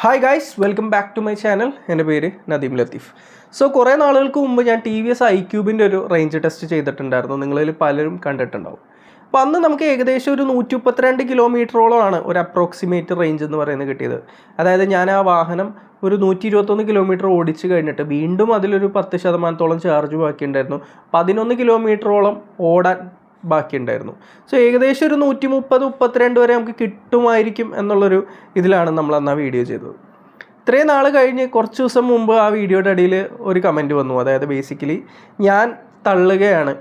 Hi guys welcome back to my channel എന്റെ പേര് Nadeem Latheef. So കുറേ നാളുകൾക്ക് മുമ്പ് ഞാൻ ടി വി എസ് ഐ ക്യൂബിന്റെ ഒരു റേഞ്ച് ടെസ്റ്റ് ചെയ്തിട്ടുണ്ടായിരുന്നു. നിങ്ങളിൽ പലരും കണ്ടിട്ടുണ്ടാവും. അപ്പോൾ അന്ന് നമുക്ക് ഏകദേശം ഒരു നൂറ്റി മുപ്പത്തിരണ്ട് കിലോമീറ്ററോളമാണ് ഒരു അപ്രോക്സിമേറ്റ് റേഞ്ച് എന്ന് പറയുന്നത് കിട്ടിയത്. അതായത് ഞാൻ ആ വാഹനം ഒരു നൂറ്റി ഇരുപത്തൊന്ന് കിലോമീറ്റർ ഓടിച്ചു കഴിഞ്ഞിട്ട് വീണ്ടും അതിലൊരു പത്ത് ശതമാനത്തോളം ചാർജ് ബാക്കിയുണ്ടായിരുന്നു. പതിനൊന്ന് കിലോമീറ്ററോളം ഓടാൻ ബാക്കിയുണ്ടായിരുന്നു. സോ ഏകദേശം ഒരു നൂറ്റി മുപ്പത് മുപ്പത്തിരണ്ട് വരെ നമുക്ക് കിട്ടുമായിരിക്കും എന്നുള്ളൊരു ഇതിലാണ് നമ്മൾ അന്ന് ആ വീഡിയോ ചെയ്തത്. ഇത്രയും നാൾ കഴിഞ്ഞ് കുറച്ച് ദിവസം മുമ്പ് ആ വീഡിയോയുടെ അടിയിൽ ഒരു കമന്റ് വന്നു. അതായത് ബേസിക്കലി ഞാൻ തള്ളുകയാണ്.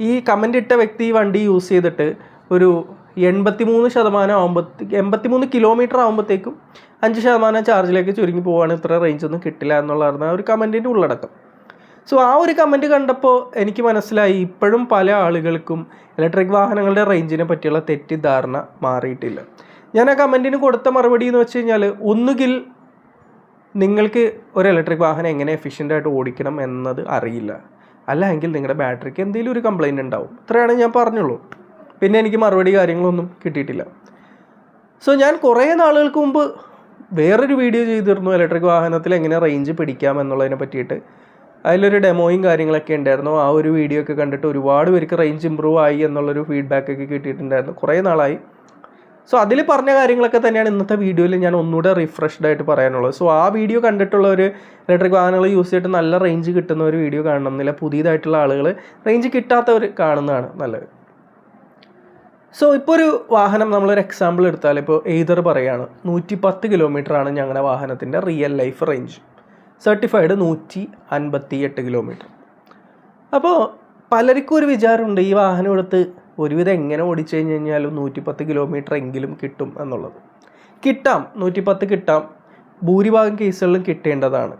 ഈ കമന്റ് ഇട്ട വ്യക്തി ഈ വണ്ടി യൂസ് ചെയ്തിട്ട് ഒരു എൺപത്തി മൂന്ന് ശതമാനം ആകുമ്പോഴത്തേ എൺപത്തി മൂന്ന് കിലോമീറ്റർ ആകുമ്പോഴത്തേക്കും അഞ്ച് ശതമാനം ചാർജിലേക്ക് ചുരുങ്ങി പോവാണ്. ഇത്ര റേഞ്ച് ഒന്നും കിട്ടില്ല എന്നുള്ളതായിരുന്നു ആ ഒരു കമന്റിന്റെ ഉള്ളടക്കം. സോ ആ ഒരു കമന്റ് കണ്ടപ്പോൾ എനിക്ക് മനസ്സിലായി ഇപ്പോഴും പല ആളുകൾക്കും ഇലക്ട്രിക് വാഹനങ്ങളുടെ റേഞ്ചിനെ പറ്റിയുള്ള തെറ്റിദ്ധാരണ മാറിയിട്ടില്ല. ഞാൻ ആ കമന്റിന് കൊടുത്ത മറുപടി എന്ന് വെച്ച് കഴിഞ്ഞാൽ ഒന്നുകിൽ നിങ്ങൾക്ക് ഒരു ഇലക്ട്രിക് വാഹനം എങ്ങനെ എഫിഷ്യന്റായിട്ട് ഓടിക്കണം എന്നത് അറിയില്ല. അല്ലെങ്കിൽ നിങ്ങളുടെ ബാറ്ററിക്ക് എന്തെങ്കിലും ഒരു കംപ്ലൈന്റ് ഉണ്ടാവും. ഇത്രയാണ് ഞാൻ പറഞ്ഞുള്ളൂ. പിന്നെ എനിക്ക് മറുപടി കാര്യങ്ങളൊന്നും കിട്ടിയിട്ടില്ല. സോ ഞാൻ കുറേ നാളുകൾക്ക് മുമ്പ് വേറൊരു വീഡിയോ ചെയ്തിരുന്നു ഇലക്ട്രിക് വാഹനത്തിൽ എങ്ങനെ റേഞ്ച് പിടിക്കാം എന്നുള്ളതിനെ പറ്റിയിട്ട്. അതിലൊരു ഡെമോയും കാര്യങ്ങളൊക്കെ ഉണ്ടായിരുന്നു. ആ ഒരു വീഡിയോ ഒക്കെ കണ്ടിട്ട് ഒരുപാട് പേർക്ക് റേഞ്ച് ഇമ്പ്രൂവ് ആയി എന്നുള്ളൊരു ഫീഡ്ബാക്ക് ഒക്കെ കിട്ടിയിട്ടുണ്ടായിരുന്നു. കുറേ നാളായി. സോ അതിൽ പറഞ്ഞ കാര്യങ്ങളൊക്കെ തന്നെയാണ് ഇന്നത്തെ വീഡിയോയിൽ ഞാൻ ഒന്നുകൂടെ റിഫ്രഷ്ഡ് ആയിട്ട് പറയാനുള്ളത്. സോ ആ വീഡിയോ കണ്ടിട്ടുള്ള ഒരു ഇലക്ട്രിക് വാഹനങ്ങൾ യൂസ് ചെയ്തിട്ട് നല്ല റേഞ്ച് കിട്ടുന്ന ഒരു വീഡിയോ കാണണമെന്നില്ല പുതിയതായിട്ടുള്ള ആളുകൾ റേഞ്ച് കിട്ടാത്തവർ കാണുന്നതാണ് നല്ലത്. സോ ഇപ്പോൾ ഒരു വാഹനം നമ്മളൊരു എക്സാമ്പിൾ എടുത്താൽ ഇപ്പോൾ എയ്തർ പറയുകയാണ്. നൂറ്റി പത്ത് കിലോമീറ്ററാണ് ഞങ്ങളുടെ വാഹനത്തിന്റെ റിയൽ ലൈഫ് റേഞ്ച് സർട്ടിഫൈഡ് നൂറ്റി അൻപത്തി എട്ട് കിലോമീറ്റർ അപ്പോൾ പലർക്കും ഒരു വിചാരമുണ്ട് ഈ വാഹനം എടുത്ത് ഒരുവിധം എങ്ങനെ ഓടിച്ചു കഴിഞ്ഞ് കഴിഞ്ഞാലും നൂറ്റിപ്പത്ത് കിലോമീറ്റർ എങ്കിലും കിട്ടും എന്നുള്ളത്. കിട്ടാം നൂറ്റിപ്പത്ത് കിട്ടാം. ഭൂരിഭാഗം കേസുകളിലും കിട്ടേണ്ടതാണ്.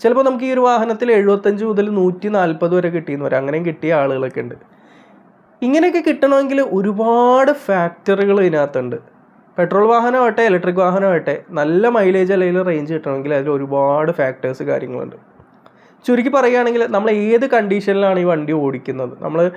ചിലപ്പോൾ നമുക്ക് ഈ ഒരു വാഹനത്തിൽ എഴുപത്തഞ്ച് മുതൽ നൂറ്റി നാൽപ്പത് വരെ കിട്ടിയെന്ന് വരാം അങ്ങനെയും കിട്ടിയ ആളുകളൊക്കെ ഉണ്ട്. ഇങ്ങനെയൊക്കെ കിട്ടണമെങ്കിൽ ഒരുപാട് ഫാക്ടറികൾ ഇതിനകത്തുണ്ട്. പെട്രോൾ വാഹനമാകട്ടെ ഇലക്ട്രിക് വാഹനമാകട്ടെ നല്ല മൈലേജ് അല്ലെങ്കിൽ റേഞ്ച് കിട്ടണമെങ്കിൽ അതിൽ ഒരുപാട് ഫാക്ടേഴ്സ് കാര്യങ്ങളുണ്ട്. ചുരുക്കി പറയുകയാണെങ്കിൽ നമ്മൾ ഏത് കണ്ടീഷനിലാണ് ഈ വണ്ടി ഓടിക്കുന്നത്? നമ്മൾ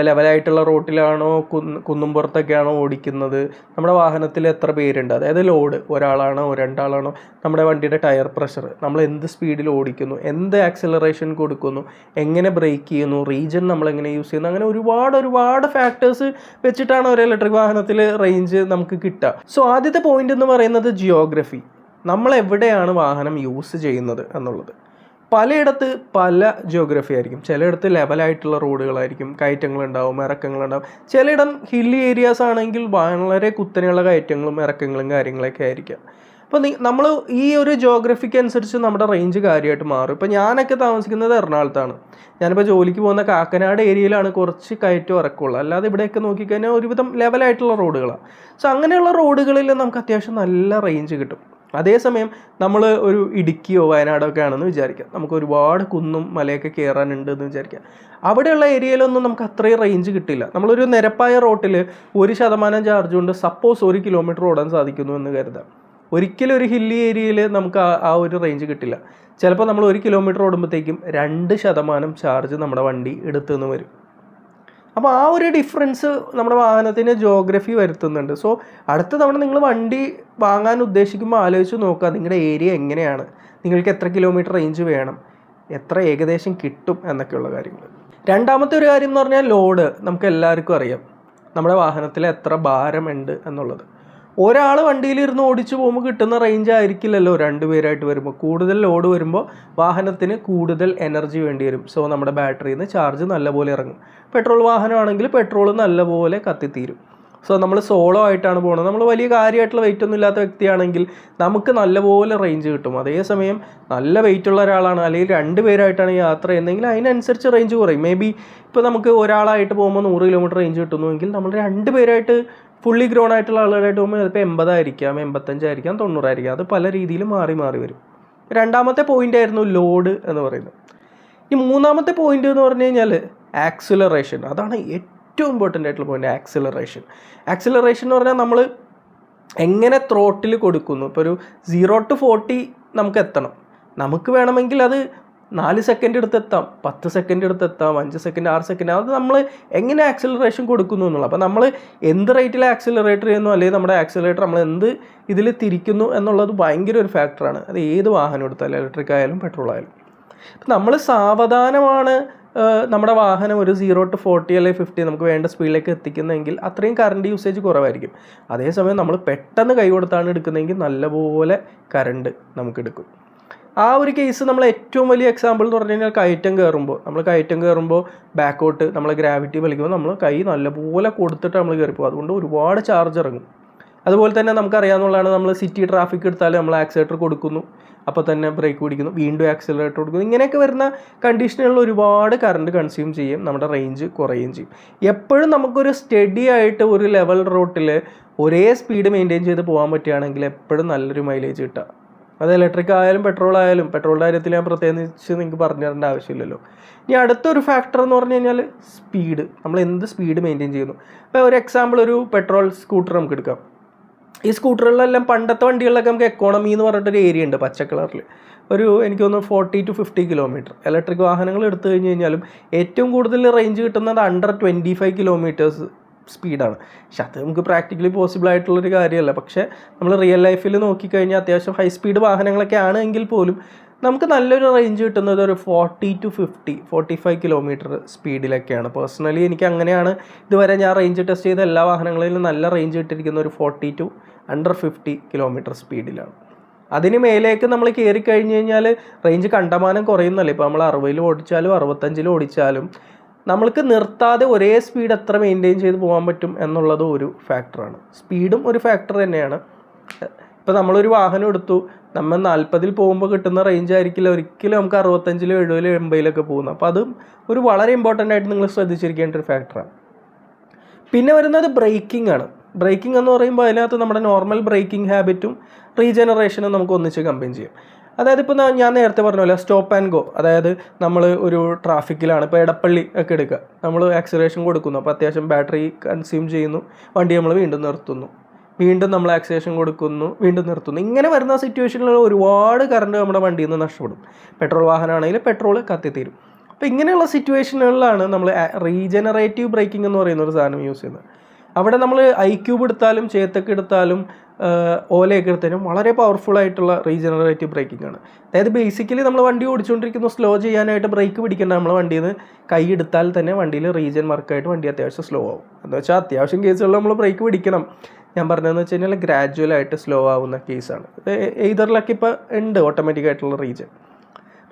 ലെവലായിട്ടുള്ള റോട്ടിലാണോ കുന്ന് കുന്നുംപുറത്തൊക്കെയാണോ ഓടിക്കുന്നത്? നമ്മുടെ വാഹനത്തിൽ എത്ര പേരുണ്ട്? അതായത് ലോഡ് ഒരാളാണോ രണ്ടാളാണോ? നമ്മുടെ വണ്ടിയുടെ ടയർ പ്രഷർ നമ്മൾ എന്ത് സ്പീഡിൽ ഓടിക്കുന്നു? എന്ത് ആക്സിലറേഷൻ കൊടുക്കുന്നു? എങ്ങനെ ബ്രേക്ക് ചെയ്യുന്നു? റീജൻ നമ്മൾ എങ്ങനെ യൂസ് ചെയ്യുന്നു? അങ്ങനെ ഒരുപാട് ഒരുപാട് ഫാക്ടേഴ്സ് വെച്ചിട്ടാണ് ഒരു ഇലക്ട്രിക് വാഹനത്തിൽ റേഞ്ച് നമുക്ക് കിട്ടുക. സോ ആദ്യത്തെ പോയിന്റ് എന്ന് പറയുന്നത് ജിയോഗ്രഫി നമ്മൾ എവിടെയാണ് വാഹനം യൂസ് ചെയ്യുന്നത് എന്നുള്ളത്. പലയിടത്ത് പല ജിയോഗ്രഫി ആയിരിക്കും. ചിലയിടത്ത് ലെവലായിട്ടുള്ള റോഡുകളായിരിക്കും കയറ്റങ്ങളുണ്ടാവും ഇറക്കങ്ങളുണ്ടാവും. ചിലയിടം ഹില്ലി ഏരിയാസ് ആണെങ്കിൽ വളരെ കുത്തനെയുള്ള കയറ്റങ്ങളും ഇറക്കങ്ങളും കാര്യങ്ങളൊക്കെ ആയിരിക്കാം. അപ്പോൾ നമ്മൾ ഈ ഒരു ജോഗ്രഫിക്ക് അനുസരിച്ച് നമ്മുടെ റേഞ്ച് കാര്യമായിട്ട് മാറും. ഇപ്പോൾ ഞാനൊക്കെ താമസിക്കുന്നത് എറണാകുളത്താണ്. ഞാനിപ്പോൾ ജോലിക്ക് പോകുന്ന കാക്കനാട് ഏരിയയിലാണ് കുറച്ച് കയറ്റം ഇറക്കുള്ളൂ അല്ലാതെ ഇവിടെയൊക്കെ നോക്കിക്കഴിഞ്ഞാൽ ഒരുവിധം ലെവലായിട്ടുള്ള റോഡുകളാണ് സോ അങ്ങനെയുള്ള റോഡുകളിൽ നമുക്ക് അത്യാവശ്യം നല്ല റേഞ്ച് കിട്ടും. അതേസമയം നമ്മൾ ഒരു ഇടുക്കിയോ വയനാടോ ഒക്കെ ആണെന്ന് വിചാരിക്കാം. നമുക്ക് ഒരുപാട് കുന്നും മലയൊക്കെ കയറാനുണ്ട് എന്ന് വിചാരിക്കാം. അവിടെയുള്ള ഏരിയയിലൊന്നും നമുക്ക് അത്രയും റേഞ്ച് കിട്ടില്ല. നമ്മളൊരു നിരപ്പായ റോട്ടിൽ ഒരു ശതമാനം ചാർജ് കൊണ്ട് സപ്പോസ് ഒരു കിലോമീറ്റർ ഓടാൻ സാധിക്കുന്നു എന്ന് കരുതാം. ഒരിക്കലും ഒരു ഹില്ലി ഏരിയയിൽ നമുക്ക് ആ ഒരു റേഞ്ച് കിട്ടില്ല. ചിലപ്പോൾ നമ്മൾ ഒരു കിലോമീറ്റർ ഓടുമ്പോഴത്തേക്കും രണ്ട് ശതമാനം ചാർജ് നമ്മുടെ വണ്ടി എടുത്തു നിന്ന് വരും. അപ്പോൾ ആ ഒരു ഡിഫറൻസ് നമ്മുടെ വാഹനത്തിന് ജോഗ്രഫി വരുത്തുന്നുണ്ട്. സോ അടുത്ത തവണ നിങ്ങൾ വണ്ടി വാങ്ങാൻ ഉദ്ദേശിക്കുമ്പോൾ ആലോചിച്ച് നോക്കുക നിങ്ങളുടെ ഏരിയ എങ്ങനെയാണ്? നിങ്ങൾക്ക് എത്ര കിലോമീറ്റർ റേഞ്ച് വേണം? എത്ര ഏകദേശം കിട്ടും? എന്നൊക്കെയുള്ള കാര്യങ്ങൾ. രണ്ടാമത്തെ ഒരു കാര്യം എന്ന് പറഞ്ഞാൽ ലോഡ് നമുക്ക് എല്ലാവർക്കും അറിയാം. നമ്മുടെ വാഹനത്തിൽ എത്ര ഭാരമുണ്ട് എന്നുള്ളത്. ഒരാൾ വണ്ടിയിൽ ഇരുന്ന് ഓടിച്ചു പോകുമ്പോൾ കിട്ടുന്ന റേഞ്ച് ആയിരിക്കില്ലല്ലോ രണ്ട് പേരായിട്ട് വരുമ്പോൾ കൂടുതൽ ലോഡ് വരുമ്പോൾ വാഹനത്തിന് കൂടുതൽ എനർജി വേണ്ടി വരും. സോ നമ്മുടെ ബാറ്ററിയിൽ നിന്ന് ചാർജ് നല്ലപോലെ ഇറങ്ങും. പെട്രോൾ വാഹനമാണെങ്കിൽ പെട്രോൾ നല്ലപോലെ കത്തിത്തീരും. സോ നമ്മൾ സോളോ ആയിട്ടാണ് പോകുന്നത് നമ്മൾ വലിയ കാര്യമായിട്ടുള്ള വെയിറ്റ് ഒന്നും ഇല്ലാത്ത വ്യക്തിയാണെങ്കിൽ നമുക്ക് നല്ലപോലെ റേഞ്ച് കിട്ടും. അതേസമയം നല്ല വെയിറ്റ് ഉള്ള ഒരാളാണ് അല്ലെങ്കിൽ രണ്ട് പേരായിട്ടാണ് യാത്ര ചെയ്യുന്നതെങ്കിൽ അതിനനുസരിച്ച് റേഞ്ച് കുറയും. മേ ബി ഇപ്പോൾ നമുക്ക് ഒരാളായിട്ട് പോകുമ്പോൾ നൂറ് കിലോമീറ്റർ റേഞ്ച് കിട്ടുന്നുവെങ്കിൽ നമ്മൾ രണ്ട് പേരായിട്ട് ഫുള്ളി ഗ്രോൺ ആയിട്ടുള്ള ആളുകളായിട്ട് പോകുമ്പോൾ ചിലപ്പോൾ എൺപതായിരിക്കാം എൺപത്തഞ്ചായിരിക്കാം തൊണ്ണൂറായിരിക്കാം. അത് പല രീതിയിൽ മാറി മാറി വരും. രണ്ടാമത്തെ പോയിന്റ് ആയിരുന്നു ലോഡ് എന്ന് പറയുന്നത്. ഈ മൂന്നാമത്തെ പോയിന്റ് എന്ന് പറഞ്ഞു കഴിഞ്ഞാൽ ആക്സിലറേഷൻ അതാണ് ഏറ്റവും ഇമ്പോർട്ടന്റ് ആയിട്ടുള്ള പോയിന്റ് ആക്സിലറേഷൻ ആക്സിലറേഷൻ എന്ന് പറഞ്ഞാൽ നമ്മൾ എങ്ങനെ ത്രോട്ടിൽ കൊടുക്കുന്നു. ഇപ്പോൾ ഒരു സീറോ ടു ഫോർട്ടി നമുക്ക് എത്തണം. നമുക്ക് വേണമെങ്കിൽ അത് നാല് സെക്കൻഡ് എടുത്തെത്താം പത്ത് സെക്കൻഡ് എടുത്തെത്താം അഞ്ച് സെക്കൻഡ് ആറ് സെക്കൻഡ് അത് നമ്മൾ എങ്ങനെ ആക്സിലറേഷൻ കൊടുക്കുന്നു എന്നുള്ളത്. അപ്പോൾ നമ്മൾ എന്ത് റേറ്റിൽ ആക്സിലറേറ്റർ ചെയ്യുന്നു അല്ലെങ്കിൽ നമ്മുടെ ആക്സിലറേറ്റർ നമ്മൾ എന്ത് ഇതിൽ തിരിക്കുന്നു എന്നുള്ളത് ഭയങ്കര ഒരു ഫാക്ടറാണ് അത് ഏത് വാഹനം എടുത്താലും ഇലക്ട്രിക് ആയാലും പെട്രോൾ ആയാലും. നമ്മൾ സാവധാനമാണ് നമ്മുടെ വാഹനം ഒരു സീറോ ടു ഫോർട്ടി അല്ലെങ്കിൽ ഫിഫ്റ്റി നമുക്ക് വേണ്ട സ്പീഡിലേക്ക് എത്തിക്കുന്നതെങ്കിൽ അത്രയും കറണ്ട് യൂസേജ് കുറവായിരിക്കും. അതേസമയം നമ്മൾ പെട്ടെന്ന് കൈ കൊടുത്താണ് എടുക്കുന്നതെങ്കിൽ നല്ലപോലെ കറണ്ട് നമുക്ക് എടുക്കും. ആ ഒരു കേസ് നമ്മൾ ഏറ്റവും വലിയ എക്സാമ്പിൾ എന്ന് പറഞ്ഞു കഴിഞ്ഞാൽ കയറ്റം കയറുമ്പോൾ. നമ്മൾ കയറ്റം കയറുമ്പോൾ ബാക്കോട്ട് നമ്മൾ ഗ്രാവിറ്റി വലിക്കുമ്പോൾ നമ്മൾ കൈ നല്ലപോലെ കൊടുത്തിട്ട് നമ്മൾ കയറിപ്പോൾ അതുകൊണ്ട് ഒരുപാട് ചാർജ് ഇറങ്ങും. അതുപോലെ തന്നെ നമുക്കറിയാവുന്നതാണ് നമ്മൾ സിറ്റി ട്രാഫിക് എടുത്താൽ നമ്മൾ ആക്സിലേറ്റർ കൊടുക്കുന്നു. അപ്പോൾ തന്നെ ബ്രേക്ക് പിടിക്കുന്നു. വീണ്ടും ആക്സിലേറ്റർ കൊടുക്കുന്നു. ഇങ്ങനെയൊക്കെ വരുന്ന കണ്ടീഷനുകളിൽ ഒരുപാട് കറണ്ട് കൺസ്യൂം ചെയ്യും. നമ്മുടെ റേഞ്ച് കുറയുകയും ചെയ്യും. എപ്പോഴും നമുക്കൊരു സ്റ്റഡി ആയിട്ട് ഒരു ലെവൽ റോട്ടിൽ ഒരേ സ്പീഡ് മെയിന്റെയിൻ ചെയ്ത് പോകാൻ പറ്റുകയാണെങ്കിൽ എപ്പോഴും നല്ലൊരു മൈലേജ് കിട്ടുക. അത് ഇലക്ട്രിക് ആയാലും പെട്രോൾ ആയാലും പെട്രോളിന്റെ കാര്യത്തിൽ ഞാൻ പ്രത്യേകിച്ച് നിങ്ങൾക്ക് പറഞ്ഞു തരേണ്ട ആവശ്യമില്ലല്ലോ. ഇനി അടുത്തൊരു ഫാക്ടർ എന്ന് പറഞ്ഞു കഴിഞ്ഞാൽ സ്പീഡ് നമ്മൾ എന്ത് സ്പീഡ് മെയിന്റെയിൻ ചെയ്യുന്നു? അപ്പോൾ ഒരു എക്സാമ്പിൾ ഒരു പെട്രോൾ സ്കൂട്ടർ നമുക്ക് എടുക്കാം. ഈ സ്കൂട്ടറുകളിലെല്ലാം പണ്ടത്തെ വണ്ടികളിലൊക്കെ നമുക്ക് എക്കോണമി എന്ന് പറഞ്ഞിട്ടൊരു ഏരിയ ഉണ്ട് പച്ച കളറിൽ ഒരു എനിക്ക് തോന്നുന്നു forty to fifty kilometre electric വാഹനങ്ങൾ എടുത്തു കഴിഞ്ഞ് കഴിഞ്ഞാലും ഏറ്റവും കൂടുതൽ റേഞ്ച് കിട്ടുന്നത് അണ്ടർ ട്വന്റി ഫൈവ് കിലോമീറ്റേഴ്സ് സ്പീഡാണ് പക്ഷെ അത് നമുക്ക് പ്രാക്ടിക്കലി പോസിബിൾ ആയിട്ടുള്ളൊരു കാര്യമല്ല. പക്ഷേ നമ്മൾ റിയൽ ലൈഫിൽ നോക്കിക്കഴിഞ്ഞാൽ അത്യാവശ്യം ഹൈ സ്പീഡ് വാഹനങ്ങളൊക്കെ ആണെങ്കിൽ പോലും നമുക്ക് നല്ലൊരു റേഞ്ച് കിട്ടുന്നത് ഒരു forty to fifty forty five kilometer സ്പീഡിലൊക്കെയാണ് personally എനിക്ക് അങ്ങനെയാണ് ഇതുവരെ ഞാൻ റേഞ്ച് ടെസ്റ്റ് ചെയ്ത എല്ലാ വാഹനങ്ങളിലും നല്ല റേഞ്ച് കിട്ടിയിരിക്കുന്ന ഒരു forty to under fifty kilometer സ്പീഡിലാണ് അതിന് മേലേക്ക് നമ്മൾ കയറി കഴിഞ്ഞ് കഴിഞ്ഞാൽ റേഞ്ച് കണ്ടമാനം കുറയുന്നല്ലേ? ഇപ്പോൾ നമ്മൾ അറുപതിൽ ഓടിച്ചാലും അറുപത്തഞ്ചിൽ ഓടിച്ചാലും നമ്മൾക്ക് നിർത്താതെ ഒരേ സ്പീഡ് എത്ര മെയിന്റെയിൻ ചെയ്ത് പോകാൻ പറ്റും എന്നുള്ളത് ഒരു ഫാക്ടറാണ് സ്പീഡും ഒരു ഫാക്ടർ തന്നെയാണ്. ഇപ്പോൾ നമ്മളൊരു വാഹനം എടുത്തു. നമ്മൾ നാൽപ്പതിൽ പോകുമ്പോൾ കിട്ടുന്ന റേഞ്ച് ആയിരിക്കില്ല. ഒരിക്കലും നമുക്ക് അറുപത്തഞ്ചിലോ എഴുപതിലോ എൺപതിലൊക്കെ പോകുന്നത് അപ്പോൾ അതും ഒരു വളരെ ഇമ്പോർട്ടന്റ് ആയിട്ട് നിങ്ങൾ ശ്രദ്ധിച്ചിരിക്കേണ്ട ഒരു ഫാക്ടറാണ് പിന്നെ വരുന്നത് ബ്രേക്കിംഗ് ആണ്. ബ്രേക്കിംഗ് എന്ന് പറയുമ്പോൾ അതിനകത്ത് നമ്മുടെ നോർമൽ ബ്രേക്കിംഗ് ഹാബിറ്റും റീജനറേഷനും നമുക്ക് ഒന്നിച്ച് കമ്പൈൻ ചെയ്യാം. അതായത് ഇപ്പോൾ ഞാൻ നേരത്തെ പറഞ്ഞ പോലെ സ്റ്റോപ്പ് ആൻഡ് ഗോ അതായത് നമ്മൾ ഒരു ട്രാഫിക്കിലാണ് ഇപ്പോൾ ഇടപ്പള്ളി ഒക്കെ എടുക്കുക. നമ്മൾ ആക്സിലേഷൻ കൊടുക്കുന്നു. അപ്പോൾ അത്യാവശ്യം ബാറ്ററി കൺസ്യൂം ചെയ്യുന്നു. വണ്ടി നമ്മൾ വീണ്ടും നിർത്തുന്നു. വീണ്ടും നമ്മൾ ആക്സിലേഷൻ കൊടുക്കുന്നു. വീണ്ടും നിർത്തുന്നു. ഇങ്ങനെ വരുന്ന സിറ്റുവേഷനിൽ ഒരുപാട് കറണ്ട് നമ്മുടെ വണ്ടിയിൽ നിന്ന് നഷ്ടപ്പെടും. പെട്രോൾ വാഹനമാണെങ്കിൽ പെട്രോൾ കത്തിത്തീരും. അപ്പോൾ ഇങ്ങനെയുള്ള സിറ്റുവേഷനുകളിലാണ് നമ്മൾ റീജനറേറ്റീവ് ബ്രേക്കിംഗ് എന്ന് പറയുന്ന ഒരു സാധനം യൂസ് ചെയ്യുന്നത്. അവിടെ നമ്മൾ ഐ ക്യൂബ് എടുത്താലും ചേത്തൊക്കെ എടുത്താലും ഓലയൊക്കെ എടുത്താലും വളരെ പവർഫുൾ ആയിട്ടുള്ള റീജനറേറ്റീവ് ബ്രേക്കിംഗ് ആണ്. അതായത് ബേസിക്കലി നമ്മൾ വണ്ടി ഓടിച്ചുകൊണ്ടിരിക്കുന്നു സ്ലോ ചെയ്യാനായിട്ട് ബ്രേക്ക് പിടിക്കേണ്ട നമ്മൾ വണ്ടിയിൽ നിന്ന് കൈ എടുത്താൽ തന്നെ വണ്ടിയിൽ റീജൻ വർക്കായിട്ട് വണ്ടി അത്യാവശ്യം സ്ലോ ആവും. എന്ന് വെച്ചാൽ അത്യാവശ്യം കേസുകളിൽ നമ്മൾ ബ്രേക്ക് പിടിക്കണം. ഞാൻ പറഞ്ഞതെന്ന് വെച്ച് കഴിഞ്ഞാൽ ഗ്രാജുവൽ ആയിട്ട് സ്ലോ ആവുന്ന കേസാണ് എയ്തറിലൊക്കെ ഇപ്പോൾ ഉണ്ട് ഓട്ടോമാറ്റിക് ആയിട്ടുള്ള റീജൻ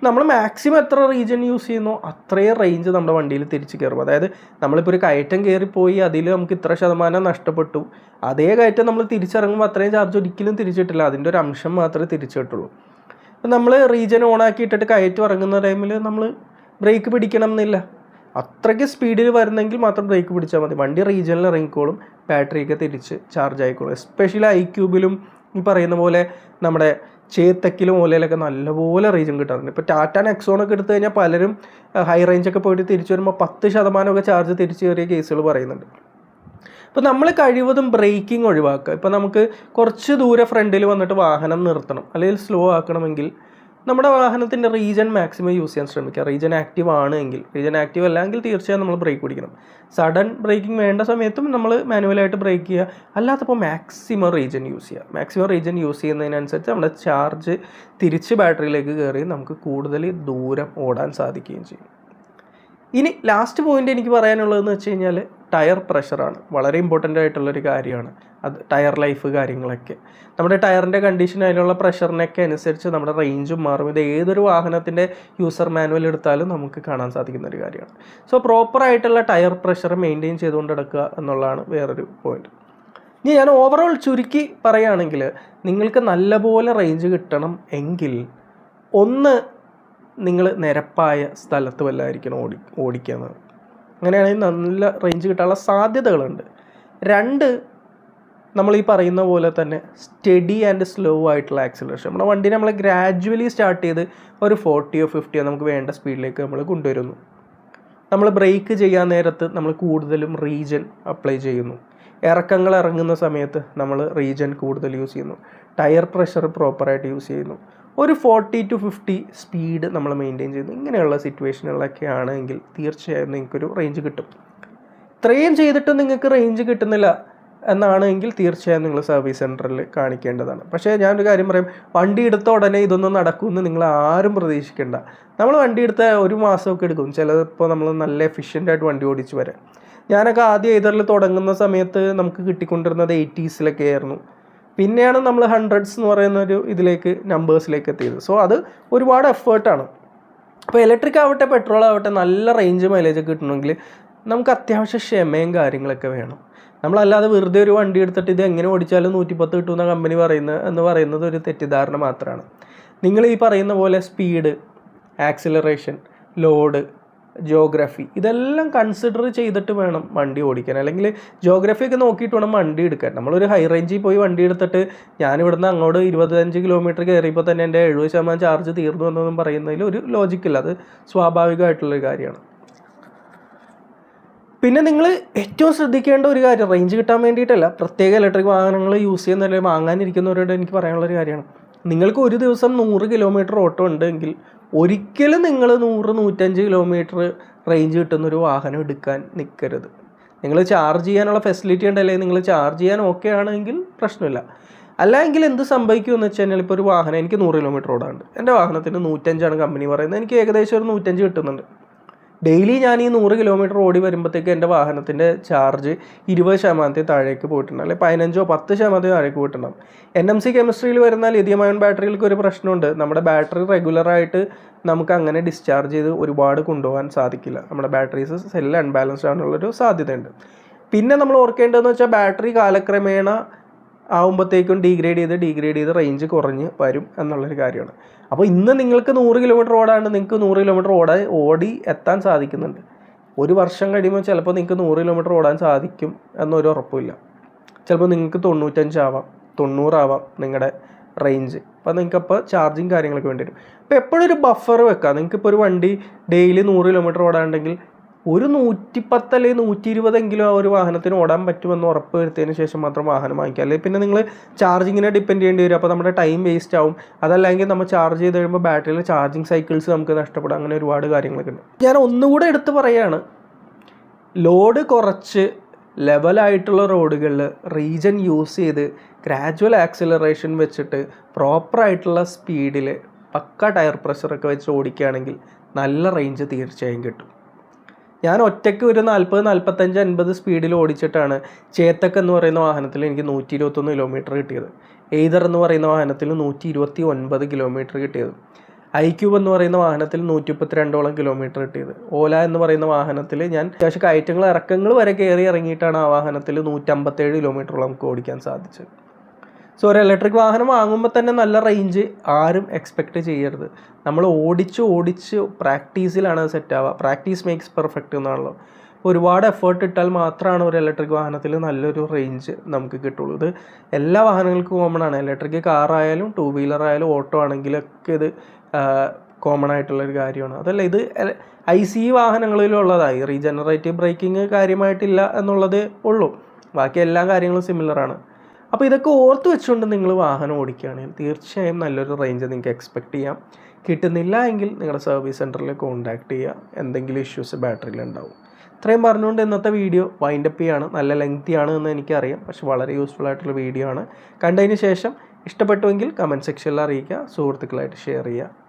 നമ്മൾ മാക്സിമം എത്ര റീജൻ യൂസ് ചെയ്യുന്നോ അത്രയും റേഞ്ച് നമ്മുടെ വണ്ടിയിൽ തിരിച്ച് കയറും അതായത് നമ്മളിപ്പോൾ ഒരു കയറ്റം കയറിപ്പോയി അതിൽ നമുക്ക് ഇത്ര ശതമാനം നഷ്ടപ്പെട്ടു. അതേ കയറ്റം നമ്മൾ തിരിച്ചിറങ്ങുമ്പോൾ അത്രയും ചാർജ് ഒരിക്കലും തിരിച്ചിട്ടില്ല. അതിന്റെ ഒരു അംശം മാത്രമേ തിരിച്ചു കിട്ടുള്ളൂ നമ്മൾ റീജൻ ഓണാക്കി ഇട്ടിട്ട് കയറ്റം ഇറങ്ങുന്ന ടൈമിൽ നമ്മൾ ബ്രേക്ക് പിടിക്കണം എന്നില്ല. അത്രയ്ക്ക് സ്പീഡിൽ വരുന്നെങ്കിൽ മാത്രം ബ്രേക്ക് പിടിച്ചാൽ മതി. വണ്ടി റീജനിൽ ഇറങ്ങിക്കോളും ബാറ്ററിയൊക്കെ തിരിച്ച് ചാർജ് ആയിക്കോളും. എസ്പെഷ്യലി ഐ ക്യൂബിലും ഈ പറയുന്ന പോലെ നമ്മുടെ ചേത്തക്കിലും ഓലയിലൊക്കെ നല്ലപോലെ റേഞ്ചും കിട്ടാറുണ്ട്. ഇപ്പോൾ ടാറ്റ നെക്സോണൊക്കെ എടുത്തു കഴിഞ്ഞാൽ പലരും ഹൈ റേഞ്ചൊക്കെ പോയിട്ട് തിരിച്ചു വരുമ്പോൾ പത്ത് ശതമാനമൊക്കെ ചാർജ് തിരിച്ചു കയറിയ കേസുകൾ പറയുന്നുണ്ട്. ഇപ്പോൾ നമ്മൾ കഴിവതും ബ്രേക്കിംഗ് ഒഴിവാക്കുക. ഇപ്പോൾ നമുക്ക് കുറച്ച് ദൂരെ ഫ്രണ്ടിൽ വന്നിട്ട് വാഹനം നിർത്തണം. അല്ലെങ്കിൽ സ്ലോ ആക്കണമെങ്കിൽ നമ്മുടെ വാഹനത്തിന്റെ റീജൻ മാക്സിമം യൂസ് ചെയ്യാൻ ശ്രമിക്കുക. റീജൻ ആക്റ്റീവ് ആണ് എങ്കിൽ റീജൻ ആക്റ്റീവ് അല്ലെങ്കിൽ തീർച്ചയായും നമ്മൾ ബ്രേക്ക് പിടിക്കണം. സഡൻ ബ്രേക്കിംഗ് വേണ്ട സമയത്തും നമ്മൾ മാനുവലായിട്ട് ബ്രേക്ക് ചെയ്യുക. അല്ലാത്തപ്പോൾ മാക്സിമം റീജൻ യൂസ് ചെയ്യുക. മാക്സിമം റീജൻ യൂസ് ചെയ്യുന്നതിനനുസരിച്ച് നമ്മുടെ ചാർജ് തിരിച്ച് ബാറ്ററിയിലേക്ക് കയറി നമുക്ക് കൂടുതൽ ദൂരം ഓടാൻ സാധിക്കുകയും ചെയ്യും. ഇനി ലാസ്റ്റ് പോയിന്റ് എനിക്ക് പറയാനുള്ളതെന്ന് വെച്ച് കഴിഞ്ഞാൽ ടയർ പ്രഷറാണ് വളരെ ഇമ്പോർട്ടന്റ് ആയിട്ടുള്ളൊരു കാര്യമാണ്. അത് ടയർ ലൈഫ് കാര്യങ്ങളൊക്കെ. നമ്മുടെ ടയറിന്റെ കണ്ടീഷൻ അതിലുള്ള പ്രഷറിനൊക്കെ അനുസരിച്ച് നമ്മുടെ റേഞ്ചും മാറും. ഇത് ഏതൊരു വാഹനത്തിന്റെ യൂസർ മാനുവൽ എടുത്താലും നമുക്ക് കാണാൻ സാധിക്കുന്ന ഒരു കാര്യമാണ് സോ പ്രോപ്പറായിട്ടുള്ള ടയർ പ്രഷർ മെയിന്റെയിൻ ചെയ്തുകൊണ്ട് നടക്കുക എന്നുള്ളതാണ് വേറൊരു പോയിന്റ് ഇനി ഞാൻ ഓവറോൾ ചുരുക്കി പറയുകയാണെങ്കിൽ നിങ്ങൾക്ക് നല്ലപോലെ റേഞ്ച് കിട്ടണം എങ്കിൽ ഒന്ന് നിങ്ങൾ നിരപ്പായ സ്ഥലത്ത് വല്ലായിരിക്കണം ഓടി ഓടിക്കുന്നത് അങ്ങനെയാണെങ്കിൽ നല്ല റേഞ്ച് കിട്ടാനുള്ള സാധ്യതകളുണ്ട്. രണ്ട് നമ്മൾ ഈ പറയുന്ന പോലെ തന്നെ സ്റ്റഡി ആൻഡ് സ്ലോ ആയിട്ടുള്ള ആക്സിലറേഷൻ നമ്മുടെ വണ്ടി നമ്മൾ ഗ്രാജുവലി സ്റ്റാർട്ട് ചെയ്ത് ഒരു ഫോർട്ടിയോ ഫിഫ്റ്റിയോ നമുക്ക് വേണ്ട സ്പീഡിലേക്ക് നമ്മൾ കൊണ്ടുവരുന്നു. നമ്മൾ ബ്രേക്ക് ചെയ്യാൻ നേരത്ത് നമ്മൾ കൂടുതലും റീജൻ അപ്ലൈ ചെയ്യുന്നു. ഇറക്കങ്ങൾ ഇറങ്ങുന്ന സമയത്ത് നമ്മൾ റീജൻ കൂടുതൽ യൂസ് ചെയ്യുന്നു. ടയർ പ്രഷർ പ്രോപ്പറായിട്ട് യൂസ് ചെയ്യുന്നു. ഒരു ഫോർട്ടി ടു ഫിഫ്റ്റി സ്പീഡ് നമ്മൾ മെയിന്റെയിൻ ചെയ്യുന്നു. ഇങ്ങനെയുള്ള സിറ്റുവേഷനുകളൊക്കെ ആണെങ്കിൽ തീർച്ചയായും നിങ്ങൾക്കൊരു റേഞ്ച് കിട്ടും. ഇത്രയും ചെയ്തിട്ടും നിങ്ങൾക്ക് റേഞ്ച് കിട്ടുന്നില്ല എന്നാണെങ്കിൽ തീർച്ചയായും നിങ്ങൾ സർവീസ് സെന്ററിൽ കാണിക്കേണ്ടതാണ്. പക്ഷേ ഞാനൊരു കാര്യം പറയും വണ്ടി എടുത്ത ഉടനെ ഇതൊന്നും നടക്കുമെന്ന് നിങ്ങൾ ആരും പ്രതീക്ഷിക്കേണ്ട. നമ്മൾ വണ്ടി എടുത്ത ഒരു മാസമൊക്കെ എടുക്കും. ചിലപ്പോൾ നമ്മൾ നല്ല എഫിഷ്യന്റായിട്ട് വണ്ടി ഓടിച്ച് വരാം. ഞാനൊക്കെ ആദ്യം ഇതറിൽ തുടങ്ങുന്ന സമയത്ത് നമുക്ക് കിട്ടിക്കൊണ്ടിരുന്നത് എയ്റ്റീസിലൊക്കെ ആയിരുന്നു. പിന്നെയാണ് നമ്മൾ ഹൺഡ്രഡ്സ് എന്ന് പറയുന്ന ഒരു ഇതിലേക്ക് നമ്പേഴ്സിലേക്ക് എത്തിയത്. സോ അത് ഒരുപാട് എഫേർട്ടാണ് അപ്പോൾ ഇലക്ട്രിക് ആവട്ടെ പെട്രോൾ ആവട്ടെ നല്ല റേഞ്ച് മൈലേജ് കിട്ടണമെങ്കിൽ നമുക്ക് അത്യാവശ്യം ക്ഷമയും കാര്യങ്ങളൊക്കെ വേണം. നമ്മളല്ലാതെ വെറുതെ ഒരു വണ്ടി എടുത്തിട്ട് ഇത് എങ്ങനെ ഓടിച്ചാലും നൂറ്റിപ്പത്ത് കിട്ടുമെന്ന കമ്പനി പറയുന്നത് എന്ന് പറയുന്നത് ഒരു തെറ്റിദ്ധാരണ മാത്രമാണ് നിങ്ങൾ ഈ പറയുന്ന പോലെ സ്പീഡ് ആക്സിലറേഷൻ ലോഡ് ജോഗ്രഫി ഇതെല്ലാം കൺസിഡർ ചെയ്തിട്ട് വേണം വണ്ടി ഓടിക്കാൻ. അല്ലെങ്കിൽ ജോഗ്രഫി ഒക്കെ നോക്കിയിട്ട് വേണം വണ്ടി എടുക്കാൻ. നമ്മളൊരു ഹൈ റേഞ്ചിൽ പോയി വണ്ടി എടുത്തിട്ട് ഞാനിവിടുന്ന് അങ്ങോട്ട് ഇരുപത്തഞ്ച് കിലോമീറ്റർ കയറിയപ്പോൾ തന്നെ എന്റെ എഴുപത് ശതമാനം ചാർജ് തീർന്നു എന്നൊന്നും പറയുന്നതിൽ ഒരു ലോജിക്കില്ല അത് സ്വാഭാവികമായിട്ടുള്ളൊരു കാര്യമാണ്. പിന്നെ നിങ്ങൾ ഏറ്റവും ശ്രദ്ധിക്കേണ്ട ഒരു കാര്യം റേഞ്ച് കിട്ടാൻ വേണ്ടിയിട്ടല്ല പ്രത്യേക ഇലക്ട്രിക് വാഹനങ്ങൾ യൂസ് ചെയ്യുന്ന അല്ലെങ്കിൽ വാങ്ങാനിരിക്കുന്നവരോട് എനിക്ക് പറയാനുള്ളൊരു കാര്യമാണ്. നിങ്ങൾക്ക് ഒരു ദിവസം നൂറ് കിലോമീറ്റർ ഓട്ടോ ഉണ്ടെങ്കിൽ ഒരിക്കലും നിങ്ങൾ നൂറ് നൂറ്റഞ്ച് കിലോമീറ്റർ റേഞ്ച് കിട്ടുന്നൊരു വാഹനം എടുക്കാൻ നിൽക്കരുത് നിങ്ങൾ ചാർജ് ചെയ്യാനുള്ള ഫെസിലിറ്റി ഉണ്ടല്ലേ നിങ്ങൾ ചാർജ് ചെയ്യാൻ ഓക്കെ ആണെങ്കിൽ പ്രശ്നമില്ല. അല്ലെങ്കിൽ എന്ത് സംഭവിക്കുമെന്ന് വെച്ച് കഴിഞ്ഞാൽ ഇപ്പോൾ ഒരു വാഹനം എനിക്ക് നൂറ് കിലോമീറ്റർ ഓടാണ്ട് എന്റെ വാഹനത്തിന് നൂറ്റഞ്ചാണ് കമ്പനി പറയുന്നത്. എനിക്ക് ഏകദേശം ഒരു നൂറ്റഞ്ച് കിട്ടുന്നുണ്ട്. ഡെയിലി ഞാൻ ഈ നൂറ് കിലോമീറ്റർ ഓടി വരുമ്പോഴത്തേക്ക് എന്റെ വാഹനത്തിന്റെ ചാർജ് ഇരുപത് ശതമാനത്തിൽ താഴേക്ക് പോയിട്ടുണ്ട്. അല്ലെങ്കിൽ പതിനഞ്ചോ പത്ത് ശതമാനത്തിൽ താഴേക്ക് പോയിട്ടുണ്ടാകും എൻ എം സി കെമിസ്ട്രിയിൽ വരുന്ന ലിഥിയം അയൺ ബാറ്ററികൾക്ക് ഒരു പ്രശ്നമുണ്ട്. നമ്മുടെ ബാറ്ററി റെഗുലറായിട്ട് നമുക്ക് അങ്ങനെ ഡിസ്ചാർജ് ചെയ്ത് ഒരുപാട് കൊണ്ടുപോകാൻ സാധിക്കില്ല. നമ്മുടെ ബാറ്ററീസ് സെല്ല് അൺബാലൻസ്ഡ് ആണെന്നുള്ളൊരു സാധ്യതയുണ്ട്. പിന്നെ നമ്മൾ ഓർക്കേണ്ടതെന്ന് വെച്ചാൽ ബാറ്ററി കാലക്രമേണ ആകുമ്പോഴത്തേക്കും ഡീഗ്രേഡ് ചെയ്ത് ഡീഗ്രേഡ് ചെയ്ത് റേഞ്ച് കുറഞ്ഞ് വരും എന്നുള്ളൊരു കാര്യമാണ്. അപ്പോൾ ഇന്ന് നിങ്ങൾക്ക് നൂറ് കിലോമീറ്റർ ഓടാണ്ട് നിങ്ങൾക്ക് നൂറ് കിലോമീറ്റർ ഓടാൻ ഓടി എത്താൻ സാധിക്കുന്നുണ്ട്. ഒരു വർഷം കഴിയുമ്പോൾ ചിലപ്പോൾ നിങ്ങൾക്ക് നൂറ് കിലോമീറ്റർ ഓടാൻ സാധിക്കും എന്നൊരു ഉറപ്പില്ല ചിലപ്പോൾ നിങ്ങൾക്ക് തൊണ്ണൂറ്റഞ്ചാവാം തൊണ്ണൂറാവാം നിങ്ങളുടെ റേഞ്ച് അപ്പോൾ നിങ്ങൾക്ക് അപ്പോൾ ചാർജിങ് കാര്യങ്ങളൊക്കെ വേണ്ടി വരും. അപ്പോൾ എപ്പോഴും ഒരു ബഫർ വെക്കാം. നിങ്ങൾക്ക് ഇപ്പോൾ ഒരു വണ്ടി ഡെയിലി നൂറ് കിലോമീറ്റർ ഓടാണ്ടെങ്കിൽ ഒരു നൂറ്റിപ്പത്ത് അല്ലെങ്കിൽ നൂറ്റി ഇരുപതെങ്കിലും ആ ഒരു വാഹനത്തിന് ഓടാൻ പറ്റുമെന്ന് ഉറപ്പ് വരുത്തിയതിന് ശേഷം മാത്രം വാഹനം വാങ്ങിക്കുക. അല്ലെങ്കിൽ പിന്നെ നിങ്ങൾ ചാർജിങ്ങിനെ ഡിപ്പെൻഡ് ചെയ്യേണ്ടി വരും. അപ്പോൾ നമ്മുടെ ടൈം വേസ്റ്റ് ആവും. അതല്ലെങ്കിൽ നമ്മൾ ചാർജ് ചെയ്ത് കഴിയുമ്പോൾ ബാറ്ററിയിലെ ചാർജിങ് സൈക്കിൾസ് നമുക്ക് നഷ്ടപ്പെടും. അങ്ങനെ ഒരുപാട് കാര്യങ്ങളൊക്കെ ഉണ്ട്. ഞാൻ ഒന്നുകൂടെ എടുത്ത് പറയുകയാണ് ലോഡ് കുറച്ച് ലെവലായിട്ടുള്ള റോഡുകളിൽ റീജൻ യൂസ് ചെയ്ത് ഗ്രാജുവൽ ആക്സിലറേഷൻ വെച്ചിട്ട് പ്രോപ്പറായിട്ടുള്ള സ്പീഡിൽ പക്ക ടയർ പ്രഷറൊക്കെ വെച്ച് ഓടിക്കുകയാണെങ്കിൽ നല്ല റേഞ്ച് തീർച്ചയായും കിട്ടും. ഞാൻ ഒറ്റയ്ക്ക് ഒരു നാൽപ്പത് നാൽപ്പത്തഞ്ച് അൻപത് സ്പീഡിൽ ഓടിച്ചിട്ടാണ് ചേത്തക്ക് എന്ന് പറയുന്ന വാഹനത്തിൽ എനിക്ക് നൂറ്റി ഇരുപത്തൊന്ന് കിലോമീറ്റർ കിട്ടിയത്. എയ്തർ എന്ന് പറയുന്ന വാഹനത്തിൽ നൂറ്റി ഇരുപത്തി ഒൻപത് കിലോമീറ്റർ കിട്ടിയത്. ഐ ക്യൂബ് എന്ന് പറയുന്ന വാഹനത്തിൽ നൂറ്റി മുപ്പത്തിരണ്ടോളം കിലോമീറ്റർ കിട്ടിയത്. ഓല എന്ന് പറയുന്ന വാഹനത്തിൽ ഞാൻ അത്യാവശ്യം കയറ്റങ്ങൾ ഇറക്കങ്ങൾ വരെ കയറി ഇറങ്ങിയിട്ടാണ് ആ വാഹനത്തിൽ നൂറ്റമ്പത്തേഴ് കിലോമീറ്ററോളം നമുക്ക് ഓടിക്കാൻ സാധിച്ചത്. സോ ഒരു ഇലക്ട്രിക് വാഹനം വാങ്ങുമ്പോൾ തന്നെ നല്ല റേഞ്ച് ആരും എക്സ്പെക്റ്റ് ചെയ്യരുത്. നമ്മൾ ഓടിച്ച് ഓടിച്ച് പ്രാക്ടീസിലാണ് സെറ്റ് ആവുക. പ്രാക്ടീസ് മേക്സ് പെർഫെക്റ്റ് എന്നാണല്ലോ. ഒരുപാട് എഫേർട്ട് ഇട്ടാൽ മാത്രമാണ് ഒരു ഇലക്ട്രിക് വാഹനത്തിൽ നല്ലൊരു റേഞ്ച് നമുക്ക് കിട്ടുള്ളൂ. ഇത് എല്ലാ വാഹനങ്ങൾക്കും കോമൺ ആണ്. ഇലക്ട്രിക് കാറായാലും ടൂ വീലർ ആയാലും ഓട്ടോ ആണെങ്കിലൊക്കെ ഇത് കോമൺ ആയിട്ടുള്ളൊരു കാര്യമാണ്. അതല്ല ഇത് ഐ സി വാഹനങ്ങളിലുള്ളതായി. റീജനറേറ്റീവ് ബ്രേക്കിംഗ് കാര്യമായിട്ടില്ല എന്നുള്ളതേ ഉള്ളൂ. ബാക്കി എല്ലാ കാര്യങ്ങളും സിമിലറാണ് അപ്പോൾ ഇതൊക്കെ ഓർത്ത് വെച്ചുകൊണ്ട് നിങ്ങൾ വാഹനം ഓടിക്കുകയാണെങ്കിൽ തീർച്ചയായും നല്ലൊരു റേഞ്ച് നിങ്ങൾക്ക് എക്സ്പെക്റ്റ് ചെയ്യാം. കിട്ടുന്നില്ല എങ്കിൽ നിങ്ങളുടെ സർവീസ് സെന്ററിൽ കോൺടാക്റ്റ് ചെയ്യുക. എന്തെങ്കിലും ഇഷ്യൂസ് ബാറ്ററിയിൽ ഉണ്ടാവും. ഇത്രയും പറഞ്ഞുകൊണ്ട് ഇന്നത്തെ വീഡിയോ വൈൻഡപ്പ് ചെയ്യാണ്. നല്ല ലെങ്തി ആണ് എന്ന് എനിക്കറിയാം. പക്ഷെ വളരെ യൂസ്ഫുൾ ആയിട്ടുള്ള വീഡിയോ ആണ്. കണ്ടതിന് ശേഷം ഇഷ്ടപ്പെട്ടുവെങ്കിൽ കമന്റ് സെക്ഷനിൽ അറിയിക്കുക. സുഹൃത്തുക്കളായിട്ട് ഷെയർ ചെയ്യുക.